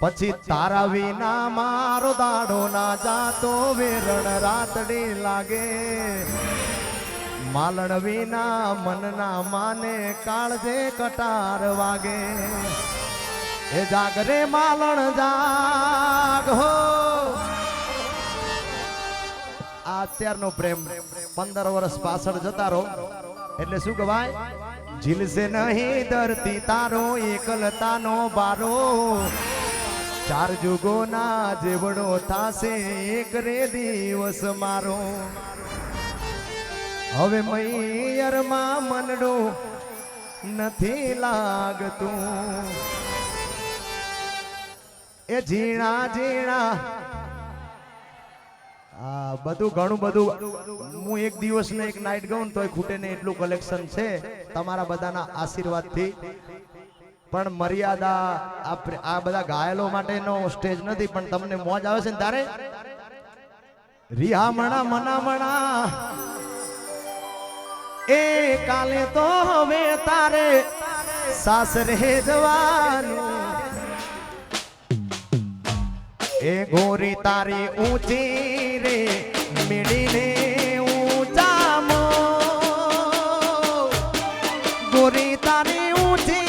પછી તારા વિના મારો દાડો ના જાતો વેરણ રાતડી લાગે. માલણ વિના મનના માને કાળજે કટાર વાગે. એ જાગરે માલણ જાગ હો. આ અત્યારનો પ્રેમ પંદર વર્ષ પાછળ જતા રહો. એટલે શું કહેવાય? જીલશે નહીં ધરતી તારો એકલતાનો બારો. ચાર જુગોના જેવડો થાશે, એક રે દિવસ મારો. હવે મૈયરમાં મનડો નથી લાગતું. એ ઝીણા ઝીણા, આ બધું ઘણું બધું, હું એક દિવસ ને એક નાઈટ ગાઉન તોય ખૂટે ને એટલું કલેક્શન છે. તમારા બધાના આશીર્વાદથી પણ મર્યાદા આ બધા ગાયલો માટેનો સ્ટેજ નથી, પણ તમને મોજ આવે છે ને તારે? રિહામણા મનામણા એ કાલે તો હવે તારે સાસરે જવાનું એ ગોરી તારી ઊંચી રે, મીડીને ઊંચામો. ગોરી તારી ઊંચી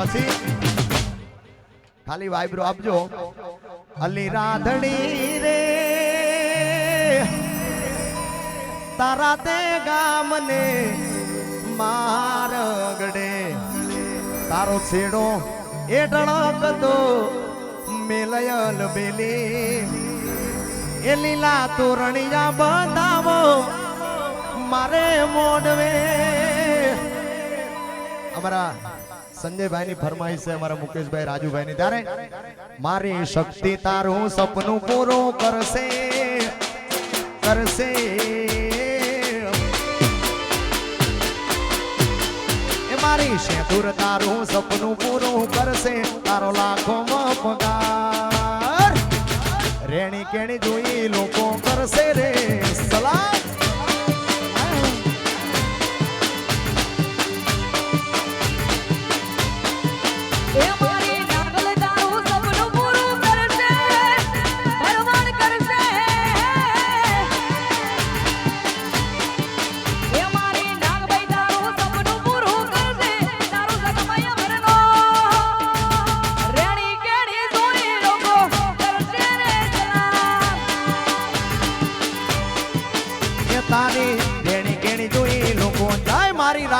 પછી ખાલી વાઇબ્રો આપજો. અલી રાધણી રે. તારા તે ગામને મારગડે. તારો છેડો એ ઢળકતો મેલયલ બેલી. એ લીલા તોરણિયા બતાવો મારે મોડવે. અમારા સંજયભાઈ ની ફરમાઈશ છે અમારા મુકેશભાઈ રાજુભાઈ ની ત્યારે મારી શક્તિ તારું સપનું પૂરું કરશે કરશે. મારી શેતુર તારું સપનું પૂરું કરશે, તારો લાખો પગાર રેણી કેણી જોઈ લોકો કરશે રે, સલામ.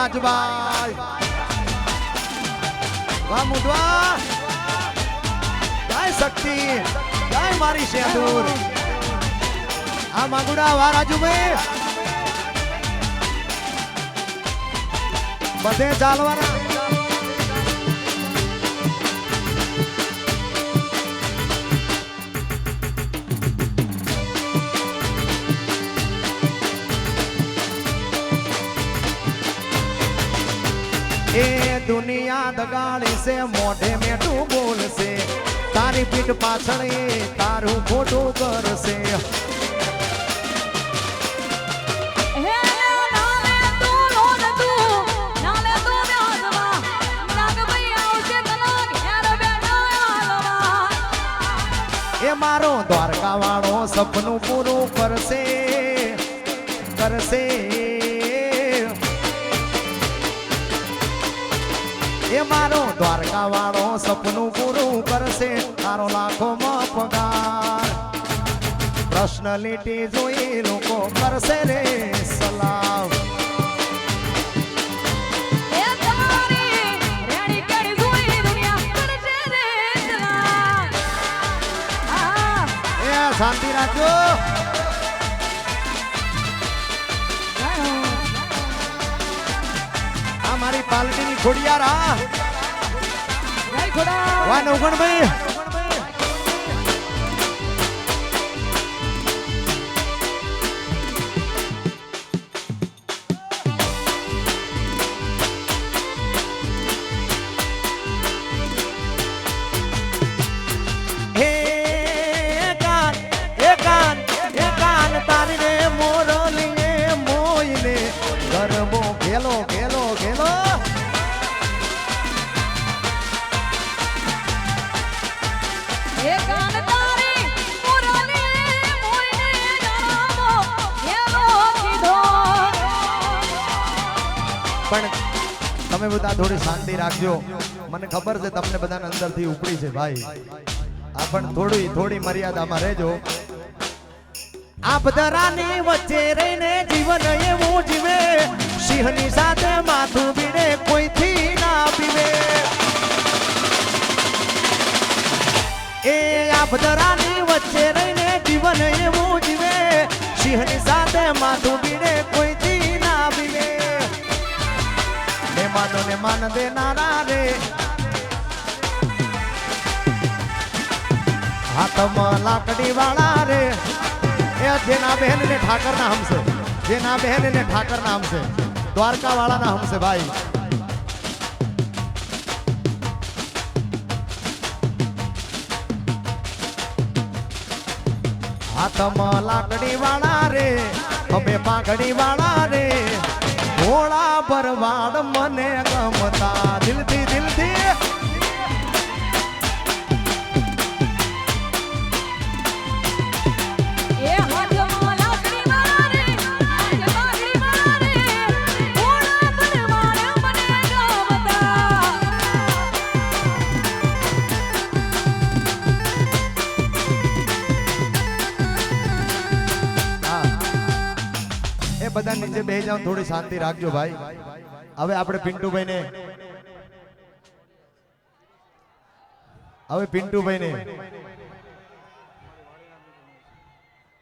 રાજબાઈ વાહ મુદવા. જાય શક્તિ. જાય મારી શેદુર આ માગુડા વા રાજુભાઈ. બધે ચાલવાના. એ દુનિયા દગાડી છે મોઢે મેઠું બોલશે. તારી પીઠ પાછળ એ તારું ખોટું કરશે. એ મારો દ્વારકા વાળો સપનું પૂરું કરશે કરશે. એ મારો દ્વારકા વાળો સપનું પૂરું કરશે. તારો લાખોમાં પગાર. પર્સનાલિટી જોઈ લોકો કરશે રે સલામ શાંતિ રાખજો. આ મારી પાલટીની ખોડિયાર આ જય ખોડા પણ તમે બધા થોડી શાંતિ રાખજો. મને ખબર છે તમને બધાને અંદરથી ઉપડી છે, ભાઈ. આ પણ થોડી થોડી મર્યાદામાં રહેજો. આ બધાની વચ્ચે રહીને જીવન એવું જીવે. સિંહની સાથે માથું બીડે કોઈથી ના પીવે એ આ બધાની વચ્ચે રહીને જીવન એવું જીવે. સિંહની સાથે માથું બીડે કોઈથી ના પીવે મહેમાનો ને માન દેનારા રે હાથમાં લાકડી વાળા રે એ જેના બહેન ને ઠાકર ના હમસે જેના બહેન ને ઠાકર ના હમસે દ્વારકા વાળા ના હમસે ભાઈ હાથમાં લાકડી વાળા રે અમે પાઘડી વાળા રે ઘોડા ભરવાડ મને ગમતા દિલથી જાઓ, થોડી શાંતિ રાખજો ભાઈ. હવે આપણે પિન્ટુભાઈ ને હવે પિન્ટુભાઈ ને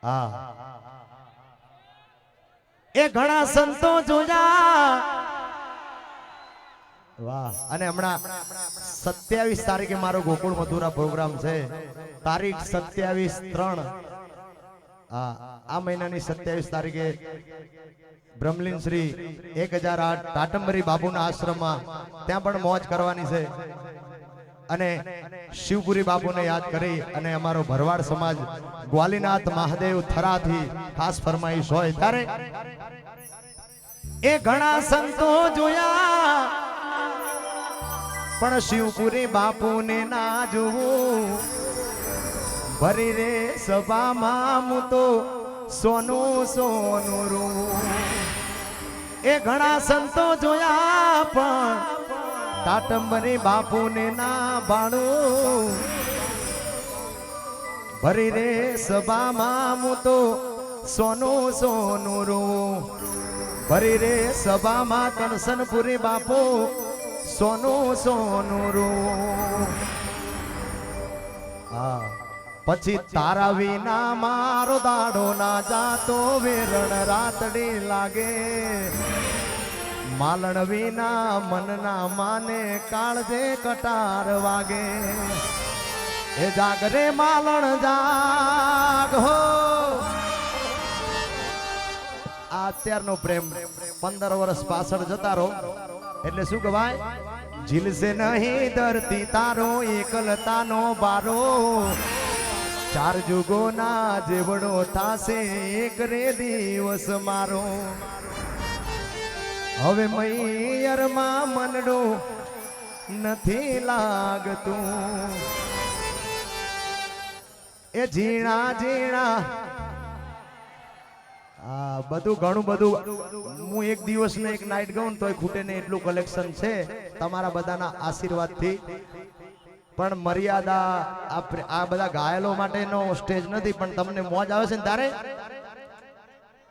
હા. એ ઘણા સંતો જોયા. વાહ. અને હમણાં સત્યાવીસ તારીખે મારો ગોકુળ મધુરા પ્રોગ્રામ છે. તારીખ સત્યાવીસ ત્રણ. આ મહિનાની સત્યાવીસ તારીખે બ્રહ્મલીન શ્રી એક હજાર આઠ ટાટંબરી બાપુના આશ્રમમાં ત્યાં પણ મોજ કરવાની છે. અને શિવપુરી બાપુને યાદ કરી અને અમારો ભરવાડ સમાજ ગ્વાલીનાથ મહાદેવ થરાથી ખાસ ફરમાઈશ હોય ત્યારે એ ઘણા સંતો જોયા. પણ શિવપુરી બાપુને ના જોવું. ભરી રે સભામાં હું તો સોનું સોનું રૂ. એ ઘણા સંતો જોયા પણ ટાટંબરી બાપુને ના ભાણું. ભરી રે સભામાં હું તો સોનું સોનું રૂ. ભરી રે સભામાં કણસનપુરી બાપુ સોનું સોનું રૂ. હા. પછી તારા વિના મારો દાડો ના જાતો, વેરણ રાતડી લાગે. માલણ વિના મનના માને કાળજે કટાર વાગે. એ જાગરે માલણ, જાગ હો. અત્યારનો પ્રેમ પંદર વર્ષ પાછળ જતા રહો. એટલે શું કહેવાય? ઝીલશે નહીં ધરતી તારો, એકલતાનો બારો. ચાર જુગોના જેવડો તાસે એક રે દિવસ મારો. હવે મૈયરમાં મનડો નથી લાગતું. એ ઝીણા ઝીણા. આ બધું ઘણું બધું હું એક દિવસ ને એક નાઇટ ગાઉં તો તોય ખૂટે ને એટલું કલેક્શન છે. તમારા બધાના આશીર્વાદથી પણ મર્યાદા આ બધા ઘાયલો માટેનો સ્ટેજ નથી, પણ તમને મોજ આવે છે ને તારે?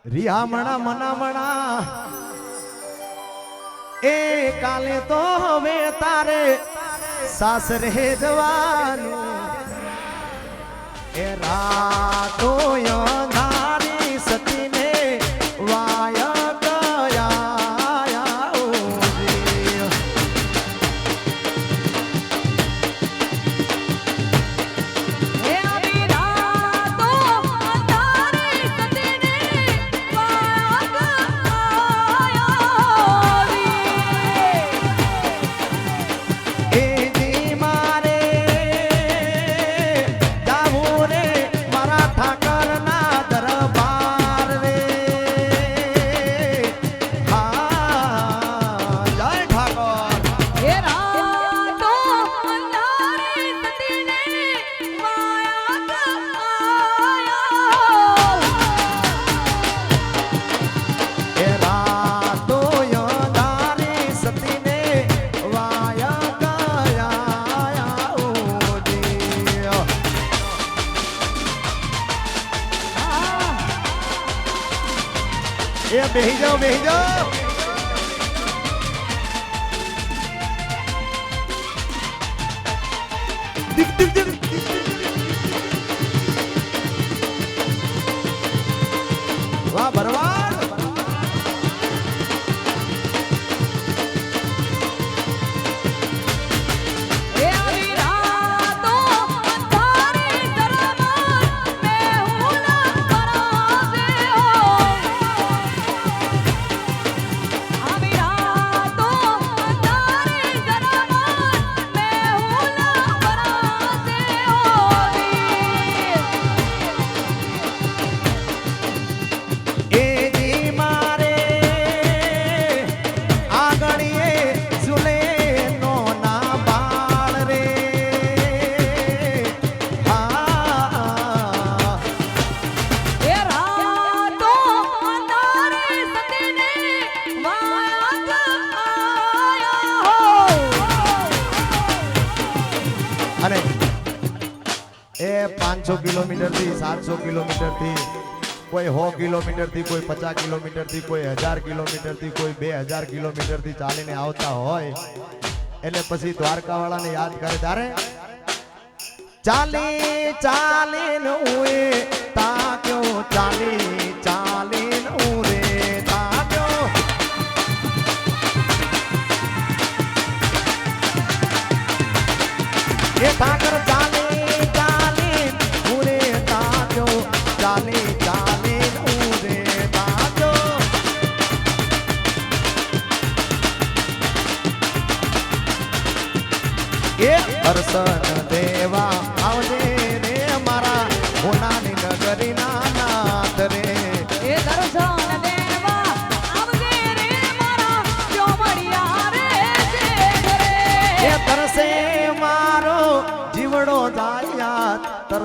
રિહામણા મનામણા. એ કાલે તો હવે તારે સાસરે જવાનું. એ રાતો જાઓ બેહી જાઓ દીક દીક અને એ પાંચસો કિલોમીટરથી સાતસો કિલોમીટરથી કોઈ સો કિલોમીટરથી કોઈ પચાસ કિલોમીટરથી કોઈ હજાર કિલોમીટરથી કોઈ બે હજાર કિલોમીટરથી ચાલીને આવતા હોય, એટલે પછી દ્વારકા વાળાને યાદ કરે ત્યારે ચાલી ચાલી ઉએ તાક્યો ચાલી.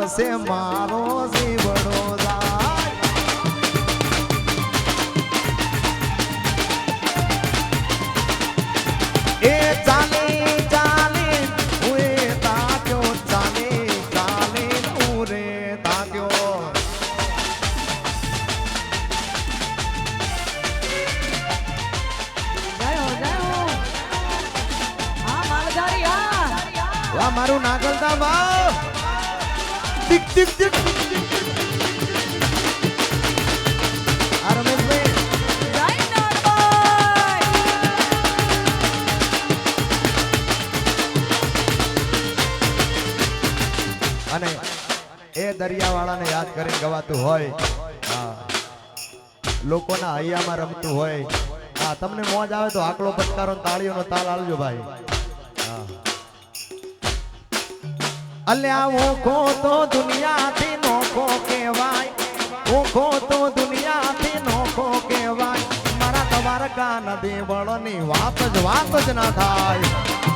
તરસે મારો જીવડો જાય. એ ચાલી ચાલી ઉએ તાક્યો ચાલી ચાલી તાક્યો. હો હો. આ વાહ મારું નાગલતા ભાવ ટીક ટીક ટીક અને એ દરિયાવાળાને યાદ કરીને ગવાતું હોય. લોકોના હૈયામાં રમતું હોય. હા તમને મોજ આવે તો આકડો પટકારો તાળીઓનો તાલ આલજો ભાઈ. અલ્યા ઓખો તો દુનિયાથી નોખો કહેવાય. ઓખો તો દુનિયાથી નોખો કહેવાય. મારા દ્વારકા કાન વળની વાત જ વાત જ ના થાય.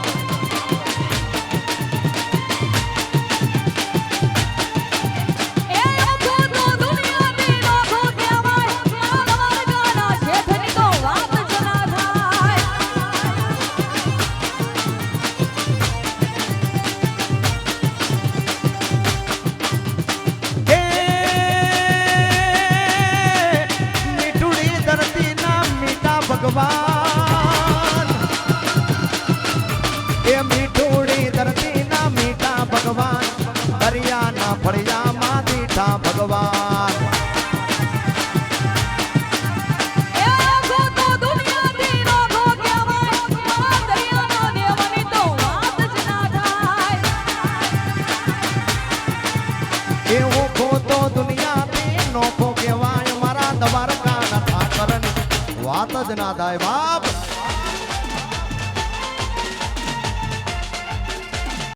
દુનિયાથી નોખો